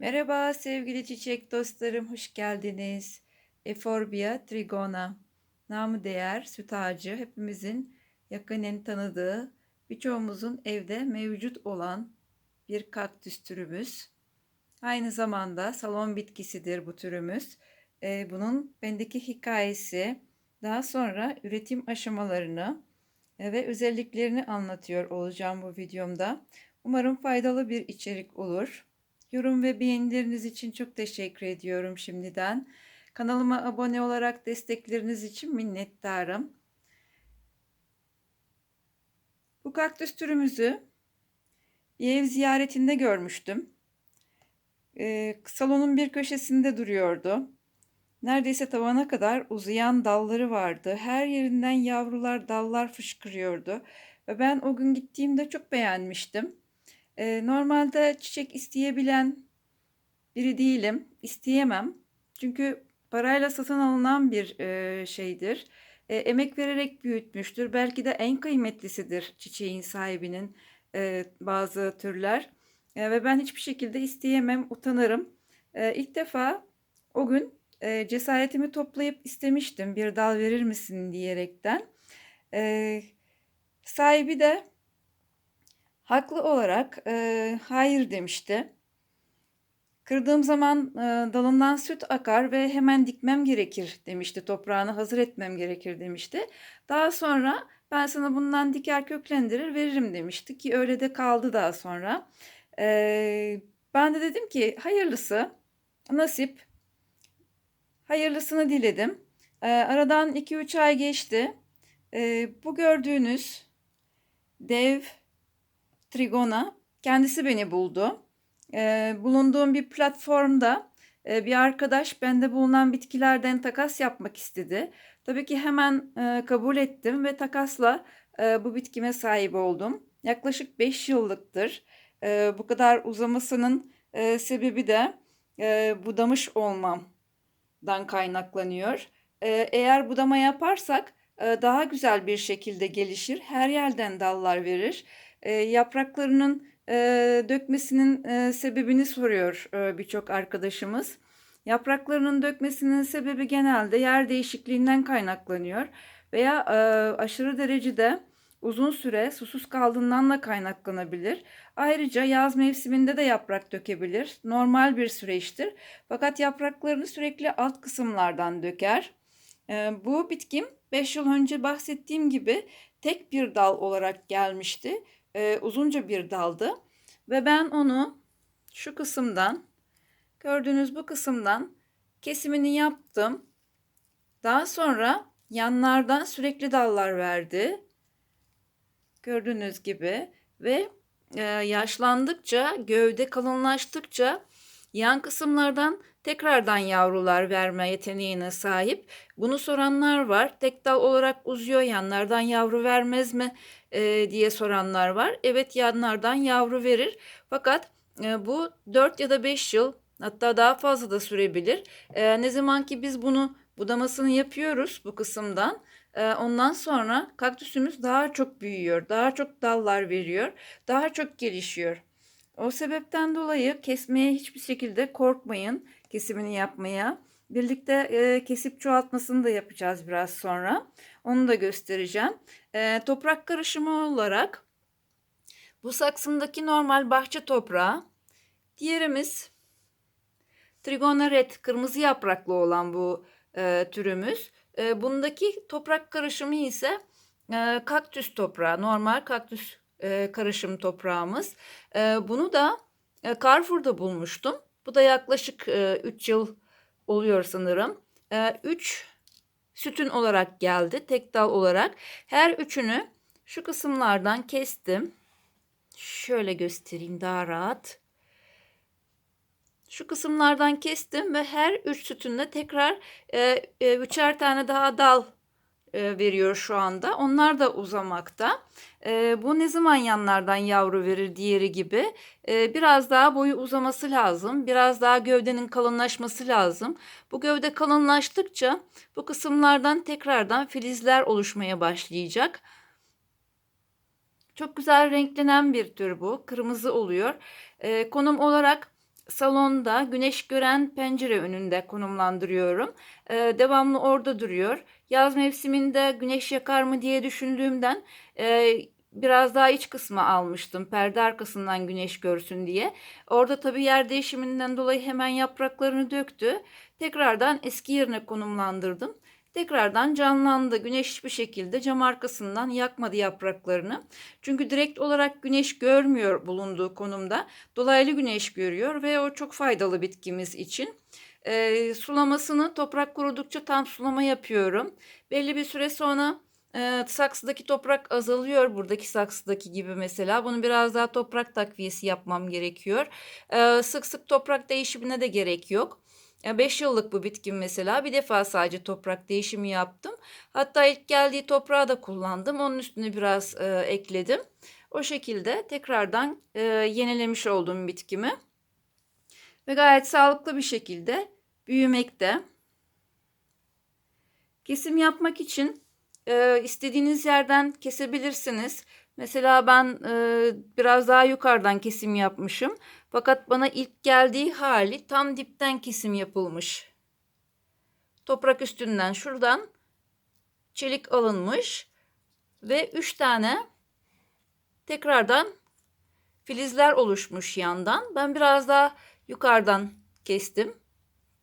Merhaba sevgili çiçek dostlarım, hoş geldiniz. Euphorbia trigona, namı değer süt ağacı, hepimizin yakinen tanıdığı, birçoğumuzun evde mevcut olan bir kaktüs türümüz. Aynı zamanda salon bitkisidir bu türümüz. Ee, bunun bendeki hikayesi, daha sonra üretim aşamalarını e, ve özelliklerini anlatıyor olacağım bu videomda. Umarım faydalı bir içerik olur. Yorum ve beğenileriniz için çok teşekkür ediyorum şimdiden. Kanalıma abone olarak destekleriniz için minnettarım. Bu kaktüs türümüzü bir ev ziyaretinde görmüştüm. Ee, salonun bir köşesinde duruyordu. Neredeyse tavana kadar uzayan dalları vardı. Her yerinden yavrular, dallar fışkırıyordu. Ve ben o gün gittiğimde çok beğenmiştim. Ee, normalde çiçek isteyebilen biri değilim. İsteyemem. Çünkü parayla satın alınan bir e, şeydir. E, emek vererek büyütmüştür. Belki de en kıymetlisidir çiçeğin sahibinin e, bazı türler. Ve ben hiçbir şekilde isteyemem, utanırım. E, ilk defa o gün cesaretimi toplayıp istemiştim bir dal verir misin diyerekten. Sahibi de haklı olarak e, hayır demişti. Kırdığım zaman e, dalından süt akar ve hemen dikmem gerekir demişti. Toprağını hazır etmem gerekir demişti. Daha sonra ben sana bundan diker köklendirir veririm demişti ki öyle de kaldı daha sonra. E, ben de dedim ki hayırlısı nasip hayırlısını diledim. E, aradan 2-3 ay geçti. E, bu gördüğünüz dev Trigona kendisi beni buldu. E, bulunduğum bir platformda e, bir arkadaş bende bulunan bitkilerden takas yapmak istedi. Tabii ki hemen e, kabul ettim ve takasla e, bu bitkime sahip oldum. Yaklaşık 5 yıllıktır. E, bu kadar uzamasının e, sebebi de e, budamış olmamdan kaynaklanıyor. E, eğer budama yaparsak e, daha güzel bir şekilde gelişir. Her yerden dallar verir e, yapraklarının e, dökmesinin e, sebebini soruyor e, birçok arkadaşımız. Yapraklarının dökmesinin sebebi genelde yer değişikliğinden kaynaklanıyor veya e, aşırı derecede uzun süre susuz kaldığından da kaynaklanabilir. Ayrıca yaz mevsiminde de yaprak dökebilir. Normal bir süreçtir. Fakat yapraklarını sürekli alt kısımlardan döker. E, bu bitkim 5 yıl önce bahsettiğim gibi tek bir dal olarak gelmişti e, uzunca bir daldı. Ve ben onu şu kısımdan gördüğünüz bu kısımdan kesimini yaptım. Daha sonra yanlardan sürekli dallar verdi. Gördüğünüz gibi ve e, yaşlandıkça gövde kalınlaştıkça yan kısımlardan tekrardan yavrular verme yeteneğine sahip. Bunu soranlar var. Tek dal olarak uzuyor yanlardan yavru vermez mi e, diye soranlar var. Evet yanlardan yavru verir. Fakat e, bu 4 ya da 5 yıl hatta daha fazla da sürebilir. E, ne zaman ki biz bunu budamasını yapıyoruz bu kısımdan. E, ondan sonra kaktüsümüz daha çok büyüyor, daha çok dallar veriyor, daha çok gelişiyor. O sebepten dolayı kesmeye hiçbir şekilde korkmayın kesimini yapmaya. Birlikte e, kesip çoğaltmasını da yapacağız biraz sonra. Onu da göstereceğim. E, toprak karışımı olarak bu saksımdaki normal bahçe toprağı. Diğerimiz Trigona red kırmızı yapraklı olan bu e, türümüz. E, bundaki toprak karışımı ise e, kaktüs toprağı. Normal kaktüs e, karışım toprağımız. E, bunu da e, Carrefour'da bulmuştum. Bu da yaklaşık 3 e, yıl oluyor sanırım. 3 e, sütün olarak geldi. Tek dal olarak. Her üçünü şu kısımlardan kestim. Şöyle göstereyim daha rahat. Şu kısımlardan kestim ve her üç sütünde tekrar e, e, üçer tane daha dal veriyor şu anda. Onlar da uzamakta. E, bu ne zaman yanlardan yavru verir diğeri gibi. E, biraz daha boyu uzaması lazım. Biraz daha gövdenin kalınlaşması lazım. Bu gövde kalınlaştıkça bu kısımlardan tekrardan filizler oluşmaya başlayacak. Çok güzel renklenen bir tür bu. Kırmızı oluyor. konum olarak salonda güneş gören pencere önünde konumlandırıyorum. Ee, devamlı orada duruyor. Yaz mevsiminde güneş yakar mı diye düşündüğümden e, biraz daha iç kısmı almıştım. Perde arkasından güneş görsün diye. Orada tabii yer değişiminden dolayı hemen yapraklarını döktü. Tekrardan eski yerine konumlandırdım. Tekrardan canlandı. Güneş bir şekilde cam arkasından yakmadı yapraklarını. Çünkü direkt olarak güneş görmüyor bulunduğu konumda. Dolaylı güneş görüyor ve o çok faydalı bitkimiz için. E, sulamasını toprak kurudukça tam sulama yapıyorum. Belli bir süre sonra e, saksıdaki toprak azalıyor. Buradaki saksıdaki gibi mesela. Bunu biraz daha toprak takviyesi yapmam gerekiyor. E, sık sık toprak değişimine de gerek yok. 5 yıllık bu bitkim mesela bir defa sadece toprak değişimi yaptım. Hatta ilk geldiği toprağı da kullandım. Onun üstüne biraz e, ekledim. O şekilde tekrardan e, yenilemiş oldum bitkimi. Ve gayet sağlıklı bir şekilde büyümekte. Kesim yapmak için e, istediğiniz yerden kesebilirsiniz. Mesela ben e, biraz daha yukarıdan kesim yapmışım. Fakat bana ilk geldiği hali tam dipten kesim yapılmış. Toprak üstünden şuradan çelik alınmış ve 3 tane tekrardan filizler oluşmuş yandan. Ben biraz daha yukarıdan kestim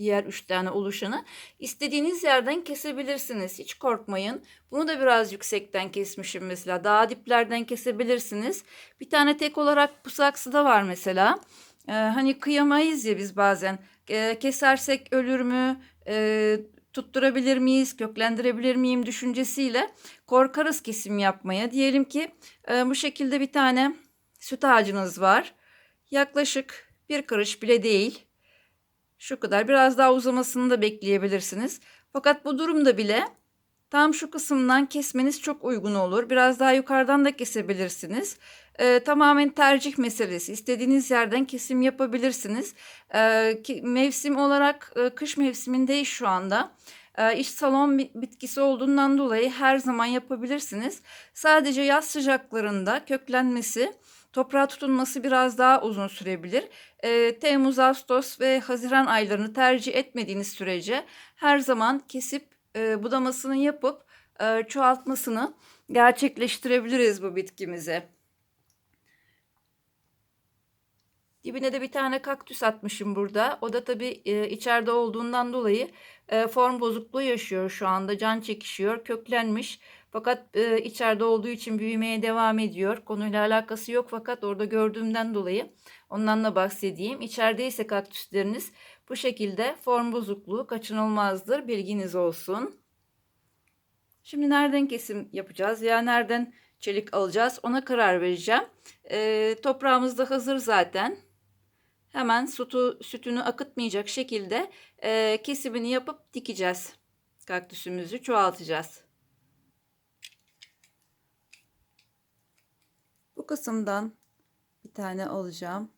diğer üç tane oluşanı. İstediğiniz yerden kesebilirsiniz. Hiç korkmayın. Bunu da biraz yüksekten kesmişim mesela. Daha diplerden kesebilirsiniz. Bir tane tek olarak bu saksıda var mesela. Ee, hani kıyamayız ya biz bazen. Ee, kesersek ölür mü? Ee, tutturabilir miyiz, köklendirebilir miyim düşüncesiyle korkarız kesim yapmaya. Diyelim ki e, bu şekilde bir tane süt ağacınız var. Yaklaşık bir karış bile değil şu kadar. Biraz daha uzamasını da bekleyebilirsiniz. Fakat bu durumda bile tam şu kısımdan kesmeniz çok uygun olur. Biraz daha yukarıdan da kesebilirsiniz. Ee, tamamen tercih meselesi. İstediğiniz yerden kesim yapabilirsiniz. Ee, ki, mevsim olarak e, kış mevsimindeyiz şu anda. Ee, iç salon bitkisi olduğundan dolayı her zaman yapabilirsiniz. Sadece yaz sıcaklarında köklenmesi Toprağa tutunması biraz daha uzun sürebilir. E, Temmuz, Ağustos ve Haziran aylarını tercih etmediğiniz sürece her zaman kesip e, budamasını yapıp e, çoğaltmasını gerçekleştirebiliriz bu bitkimize. Dibine de bir tane kaktüs atmışım burada. O da tabii e, içeride olduğundan dolayı e, form bozukluğu yaşıyor şu anda. Can çekişiyor, köklenmiş. Fakat e, içeride olduğu için büyümeye devam ediyor. Konuyla alakası yok fakat orada gördüğümden dolayı ondan da bahsedeyim. İçerideyse kaktüsleriniz bu şekilde form bozukluğu kaçınılmazdır. Bilginiz olsun. Şimdi nereden kesim yapacağız ya nereden çelik alacağız ona karar vereceğim. E, toprağımız da hazır zaten. Hemen sütü, sütünü akıtmayacak şekilde e, kesimini yapıp dikeceğiz. Kaktüsümüzü çoğaltacağız. Kısımdan bir tane alacağım.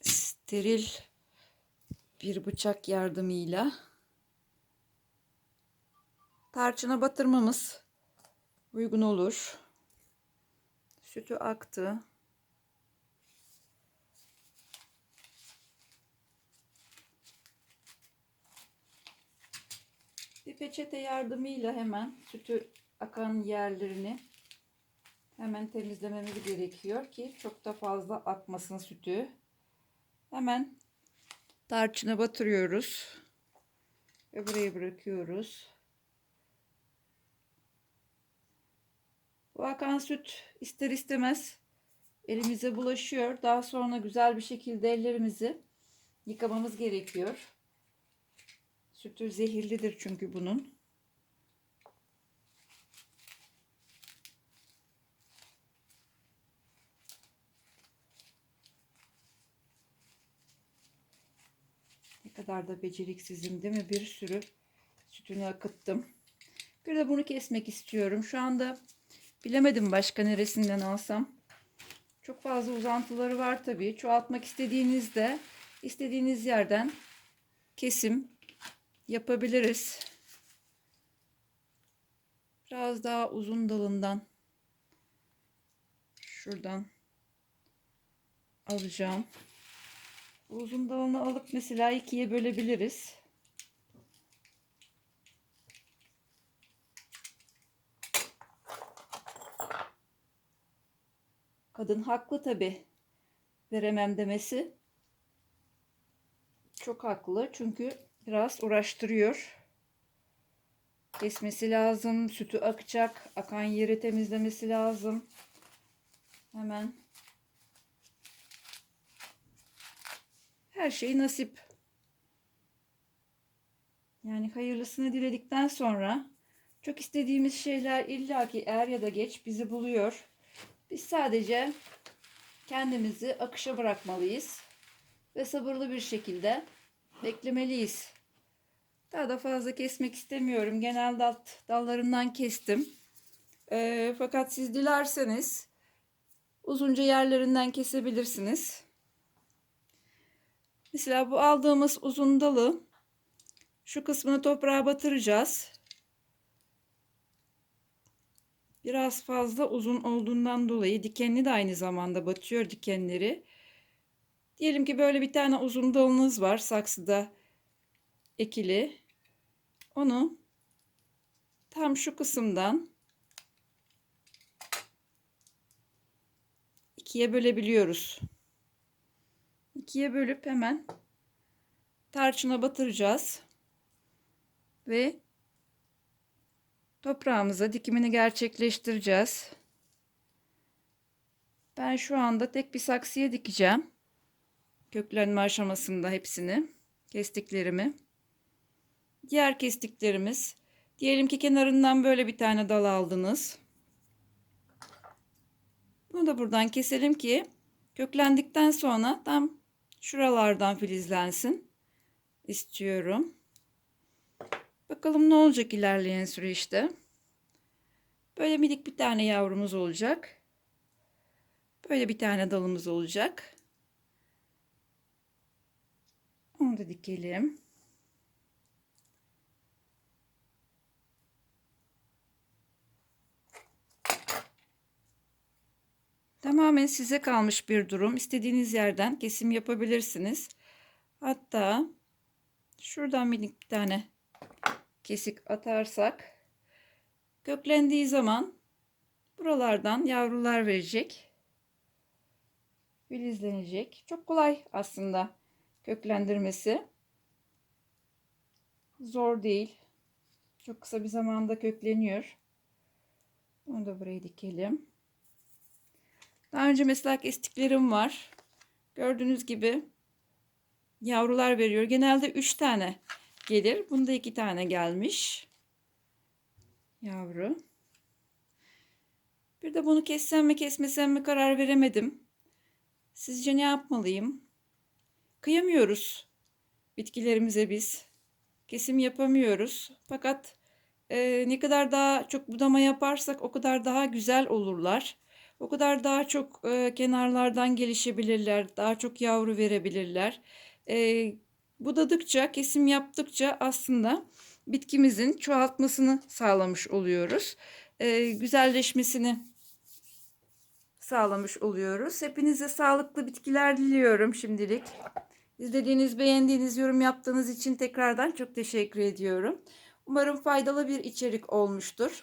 Steril bir bıçak yardımıyla tarçına batırmamız uygun olur. Sütü aktı. Bir peçete yardımıyla hemen sütü akan yerlerini hemen temizlememiz gerekiyor ki çok da fazla akmasın sütü. Hemen tarçını batırıyoruz. Ve buraya bırakıyoruz. Bu akan süt ister istemez elimize bulaşıyor. Daha sonra güzel bir şekilde ellerimizi yıkamamız gerekiyor. Sütü zehirlidir çünkü bunun. Kadar da beceriksizim değil mi? Bir sürü sütünü akıttım. Bir de bunu kesmek istiyorum. Şu anda bilemedim başka neresinden alsam. Çok fazla uzantıları var tabii. Çoğaltmak istediğinizde istediğiniz yerden kesim yapabiliriz. Biraz daha uzun dalından şuradan alacağım. Uzun dalını alıp mesela ikiye bölebiliriz. Kadın haklı tabi. Veremem demesi. Çok haklı çünkü biraz uğraştırıyor. Kesmesi lazım, sütü akacak, akan yeri temizlemesi lazım. Hemen her şey nasip. Yani hayırlısını diledikten sonra çok istediğimiz şeyler illaki er ya da geç bizi buluyor. Biz sadece kendimizi akışa bırakmalıyız ve sabırlı bir şekilde beklemeliyiz. Daha da fazla kesmek istemiyorum. Genel dal, dallarından kestim. Ee, fakat siz dilerseniz uzunca yerlerinden kesebilirsiniz. Mesela bu aldığımız uzun dalı şu kısmını toprağa batıracağız. Biraz fazla uzun olduğundan dolayı dikenli de aynı zamanda batıyor dikenleri. Diyelim ki böyle bir tane uzun dalınız var saksıda ekili. Onu tam şu kısımdan ikiye bölebiliyoruz. İkiye bölüp hemen tarçına batıracağız. Ve toprağımıza dikimini gerçekleştireceğiz. Ben şu anda tek bir saksıya dikeceğim. Köklenme aşamasında hepsini kestiklerimi. Diğer kestiklerimiz diyelim ki kenarından böyle bir tane dal aldınız. Bunu da buradan keselim ki köklendikten sonra tam şuralardan filizlensin istiyorum. Bakalım ne olacak ilerleyen süreçte. Böyle minik bir tane yavrumuz olacak. Böyle bir tane dalımız olacak. Onu da dikelim. Tamamen size kalmış bir durum. İstediğiniz yerden kesim yapabilirsiniz. Hatta şuradan minik bir tane kesik atarsak köklendiği zaman buralardan yavrular verecek. Filizlenecek. Çok kolay aslında köklendirmesi. Zor değil. Çok kısa bir zamanda kökleniyor. Onu da buraya dikelim. Daha önce mesela kestiklerim var. Gördüğünüz gibi yavrular veriyor. Genelde 3 tane gelir. Bunda 2 tane gelmiş. Yavru. Bir de bunu kessem mi kesmesem mi karar veremedim. Sizce ne yapmalıyım? Kıyamıyoruz bitkilerimize biz. Kesim yapamıyoruz. Fakat e, ne kadar daha çok budama yaparsak o kadar daha güzel olurlar. O kadar daha çok e, kenarlardan gelişebilirler. Daha çok yavru verebilirler. E, budadıkça, kesim yaptıkça aslında bitkimizin çoğaltmasını sağlamış oluyoruz. E, güzelleşmesini sağlamış oluyoruz. Hepinize sağlıklı bitkiler diliyorum şimdilik. İzlediğiniz, beğendiğiniz, yorum yaptığınız için tekrardan çok teşekkür ediyorum. Umarım faydalı bir içerik olmuştur.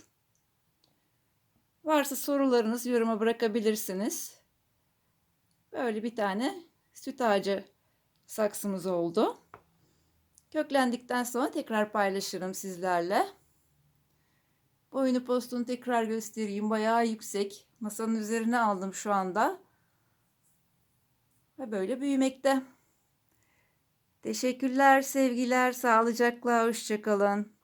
Varsa sorularınız yoruma bırakabilirsiniz. Böyle bir tane süt ağacı saksımız oldu. Köklendikten sonra tekrar paylaşırım sizlerle. Boyunu postunu tekrar göstereyim. Bayağı yüksek. Masanın üzerine aldım şu anda. Ve böyle büyümekte. Teşekkürler, sevgiler, sağlıcakla, hoşçakalın.